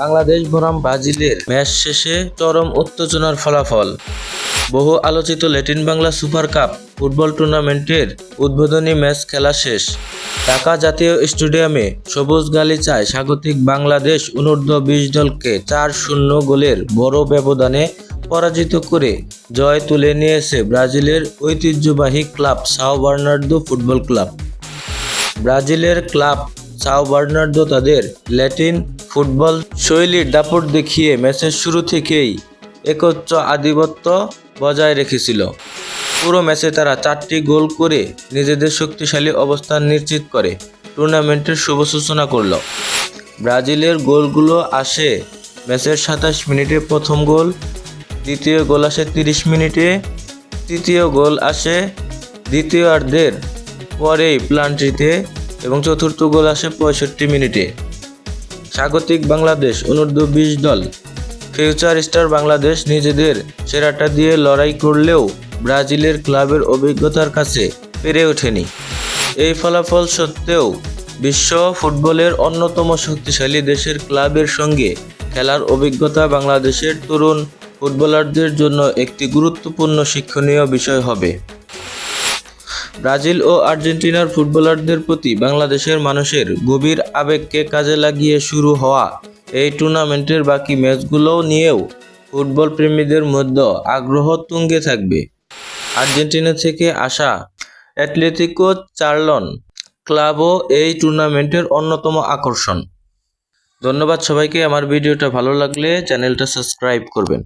বাংলাদেশ বনাম ব্রাজিলের ম্যাচ শেষে চরম উত্তেজনার ফলাফল। বহু আলোচিত Latin Bangla super cup football টুর্নামেন্টের উদ্বোধনী ম্যাচ খেলা শেষ। ঢাকা জাতীয় স্টেডিয়ামে সবুজ গালিচায় স্বাগতিক বাংলাদেশ অনূর্ধ্ব বিশ দলকে চার শূন্য গোলের বড় ব্যবধানে পরাজিত করে জয় তুলে নিয়েছে ব্রাজিলের ঐতিহ্যবাহী club Sao Bernardo football club. ব্রাজিলের ক্লাব সাও বার্নার্দো তাদের ল্যাটিন ফুটবল শৈলীর দাপট দেখিয়ে ম্যাচের শুরু থেকেই একচ্ছ আধিপত্য বজায় রেখেছিল। পুরো ম্যাচে তারা চারটি গোল করে নিজেদের শক্তিশালী অবস্থান নিশ্চিত করে, টুর্নামেন্টের শুভ সূচনা করল। ব্রাজিলের গোলগুলো আসে ম্যাচের সাতাশ মিনিটে প্রথম গোল, দ্বিতীয় গোল আসে তিরিশ মিনিটে, তৃতীয় গোল আসে দ্বিতীয়ার্ধের পরেই প্লান্টিতে এবং চতুর্থ গোল আসে পঁয়ষট্টি মিনিটে। স্বাগতিক বাংলাদেশ, অনূর্ধ্ব বিশ দল। ফিউচার স্টার বাংলাদেশ নিজেদের সেরাটা দিয়ে লড়াই করলেও ব্রাজিলের ক্লাবের অভিজ্ঞতার কাছে পেরে ওঠেনি। এই ফলাফল সত্ত্বেও বিশ্ব ফুটবলের অন্যতম শক্তিশালী দেশের ক্লাবের সঙ্গে খেলার অভিজ্ঞতা বাংলাদেশের তরুণ ফুটবলারদের জন্য একটি গুরুত্বপূর্ণ শিক্ষণীয় বিষয় হবে। ব্রাজিল ও আর্জেন্টিনার ফুটবলারদের প্রতি বাংলাদেশের মানুষের গভীর আবেগকে কাজে লাগিয়ে শুরু হওয়া এই টুর্নামেন্টের বাকি ম্যাচগুলো নিয়েও ফুটবল প্রেমীদের মধ্যে আগ্রহ তুঙ্গে থাকবে। আর্জেন্টিনা থেকে আসা অ্যাটলেটিকো চার্লন ক্লাবও এই টুর্নামেন্টের অন্যতম আকর্ষণ। ধন্যবাদ সবাইকে। আমার ভিডিওটা ভালো লাগলে চ্যানেলটা সাবস্ক্রাইব করবেন।